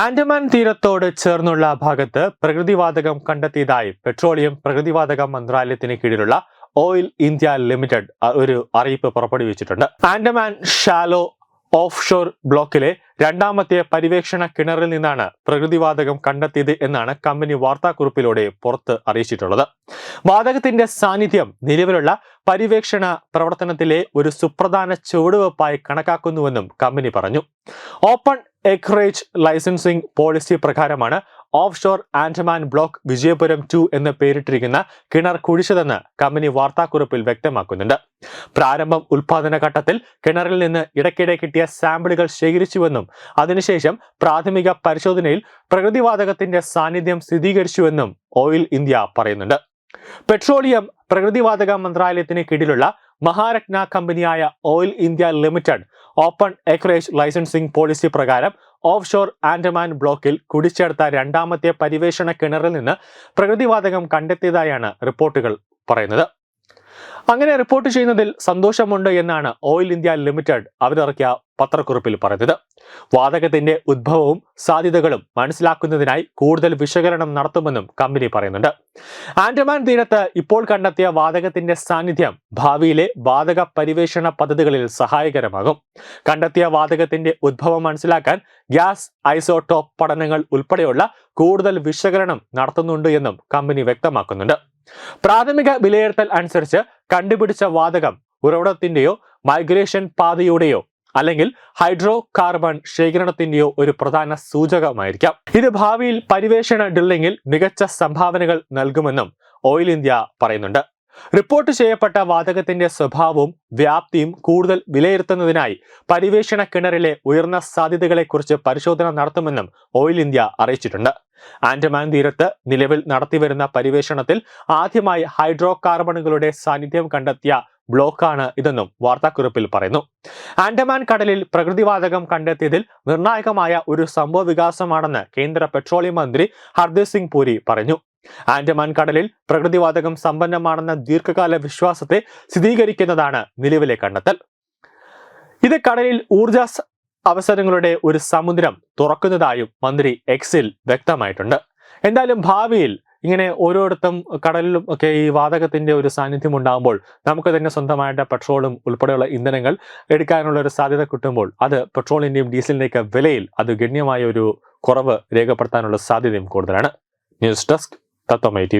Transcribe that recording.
ആൻഡമാൻ തീരത്തോട് ചേർന്നുള്ള ഭാഗത്ത് പ്രകൃതിവാതകം കണ്ടെത്തിയതായി പെട്രോളിയം പ്രകൃതിവാതക മന്ത്രാലയത്തിന് കീഴിലുള്ള ഓയിൽ ഇന്ത്യ ലിമിറ്റഡ് ഒരു അറിയിപ്പ് പുറപ്പെടുവിച്ചിട്ടുണ്ട്. ആൻഡമാൻ ഷാലോ ഓഫ് ഷോർ ബ്ലോക്കിലെ രണ്ടാമത്തെ പര്യവേക്ഷണ കിണറിൽ നിന്നാണ് പ്രകൃതിവാതകം കണ്ടെത്തിയത് എന്നാണ് കമ്പനി വാർത്താക്കുറിപ്പിലൂടെ പുറത്ത് അറിയിച്ചിട്ടുള്ളത്. വാതകത്തിന്റെ സാന്നിധ്യം നിലവിലുള്ള പര്യവേക്ഷണ പ്രവർത്തനത്തിലെ ഒരു സുപ്രധാന ചുവടുവെപ്പായി കണക്കാക്കുന്നുവെന്നും കമ്പനി പറഞ്ഞു. ഓപ്പൺ എക്രേജ് ലൈസൻസിംഗ് പോളിസി പ്രകാരമാണ് offshore Andaman block Vijayapuram two എന്ന് പേരിട്ടിരിക്കുന്ന കിണർ കുഴിച്ചതെന്ന് കമ്പനി വാർത്താക്കുറിപ്പിൽ വ്യക്തമാക്കുന്നുണ്ട്. പ്രാരംഭം ഉൽപാദന ഘട്ടത്തിൽ കിണറിൽ നിന്ന് ഇടയ്ക്കിടെ കിട്ടിയ സാമ്പിളുകൾ ശേഖരിച്ചുവെന്നും അതിനുശേഷം പ്രാഥമിക പരിശോധനയിൽ പ്രകൃതിവാതകത്തിന്റെ സാന്നിധ്യം സ്ഥിരീകരിച്ചുവെന്നും ഓയിൽ ഇന്ത്യ പറയുന്നുണ്ട്. പെട്രോളിയം പ്രകൃതിവാതക മന്ത്രാലയത്തിന് കീഴിലുള്ള മഹാരത്ന കമ്പനിയായ oil India limited open acreage licensing policy പ്രകാരം ഓഫ് ഷോർ ആൻഡമാൻ ബ്ലോക്കിൽ കുടിച്ചെടുത്ത രണ്ടാമത്തെ പരിവേഷണ കിണറിൽ നിന്ന് പ്രകൃതിവാതകം കണ്ടെത്തിയതായാണ് റിപ്പോർട്ടുകൾ പറയുന്നത്. അങ്ങനെ റിപ്പോർട്ട് ചെയ്യുന്നതിൽ സന്തോഷമുണ്ട് എന്നാണ് ഓയിൽ ഇന്ത്യ ലിമിറ്റഡ് അവരിറക്കിയ പത്രക്കുറിപ്പിൽ പറഞ്ഞത് വാതകത്തിന്റെ ഉദ്ഭവവും സാധ്യതകളും മനസ്സിലാക്കുന്നതിനായി കൂടുതൽ വിശകലനം നടത്തുമെന്നും കമ്പനി പറയുന്നുണ്ട്. ആൻഡമാൻ തീരത്ത് ഇപ്പോൾ കണ്ടെത്തിയ വാതകത്തിന്റെ സാന്നിധ്യം ഭാവിയിലെ വാതക പരിവേഷണ പദ്ധതികളിൽ സഹായകരമാകും. കണ്ടെത്തിയ വാതകത്തിന്റെ ഉദ്ഭവം മനസ്സിലാക്കാൻ ഗ്യാസ് ഐസോട്ടോപ്പ് പഠനങ്ങൾ ഉൾപ്പെടെയുള്ള കൂടുതൽ വിശകലനം നടത്തുന്നുണ്ട് എന്നും കമ്പനി വ്യക്തമാക്കുന്നുണ്ട്. പ്രാഥമിക വിലയിരുത്തൽ അനുസരിച്ച് കണ്ടുപിടിച്ച വാതകം ഉറവിടത്തിന്റെയോ മൈഗ്രേഷൻ പാതയുടെയോ അല്ലെങ്കിൽ ഹൈഡ്രോ കാർബൺ ശേഖരണത്തിന്റെയോ ഒരു പ്രധാന സൂചകമായിരിക്കാം. ഇത് ഭാവിയിൽ പരിവേഷണ ഡ്രില്ലിംഗിൽ മികച്ച സംഭാവനകൾ നൽകുമെന്നും ഓയിൽ ഇന്ത്യ പറയുന്നുണ്ട്. റിപ്പോർട്ട് ചെയ്യപ്പെട്ട വാതകത്തിന്റെ സ്വഭാവവും വ്യാപ്തിയും കൂടുതൽ വിലയിരുത്തുന്നതിനായി പരിവേഷണ കിണറിലെ ഉയർന്ന സാധ്യതകളെക്കുറിച്ച് പരിശോധന നടത്തുമെന്നും ഓയിൽ ഇന്ത്യ അറിയിച്ചിട്ടുണ്ട്. ആൻഡമാൻ തീരത്ത് നിലവിൽ നടത്തിവരുന്ന പരിവേഷണത്തിൽ ആദ്യമായി ഹൈഡ്രോ കാർബണുകളുടെ സാന്നിധ്യം കണ്ടെത്തിയ ബ്ലോക്കാണ് ഇതെന്നും വാർത്താക്കുറിപ്പിൽ പറയുന്നു. ആൻഡമാൻ കടലിൽ പ്രകൃതിവാതകം കണ്ടെത്തിയതിൽ നിർണായകമായ ഒരു സംഭവ വികാസമാണെന്ന് കേന്ദ്ര പെട്രോളിയം മന്ത്രി ഹർദീപ് സിംഗ് പുരി പറഞ്ഞു. ആൻഡമാൻ കടലിൽ പ്രകൃതിവാതകം സമ്പന്നമാണെന്ന ദീർഘകാല വിശ്വാസത്തെ സ്ഥിരീകരിക്കുന്നതാണ് നിലവിലെ കണ്ടെത്തൽ. ഇത് കടലിൽ ഊർജ അവസരങ്ങളുടെ ഒരു സമുദ്രം തുറക്കുന്നതായും മന്ത്രി എക്സിൽ വ്യക്തമായിട്ടുണ്ട്. എന്തായാലും ഭാവിയിൽ ഇങ്ങനെ ഓരോരുത്തും കടലിലും ഒക്കെ ഈ വാതകത്തിന്റെ ഒരു സാന്നിധ്യം ഉണ്ടാകുമ്പോൾ നമുക്ക് തന്നെ സ്വന്തമായിട്ട് പെട്രോളും ഉൾപ്പെടെയുള്ള ഇന്ധനങ്ങൾ എടുക്കാനുള്ള ഒരു സാധ്യത കിട്ടുമ്പോൾ അത് പെട്രോളിന്റെയും ഡീസലിന്റെയൊക്കെ വിലയിൽ അത് ഗണ്യമായ ഒരു കുറവ് രേഖപ്പെടുത്താനുള്ള സാധ്യതയും കൂടുതലാണ്. ന്യൂസ് ഡെസ്ക് തത്വമൈ ടി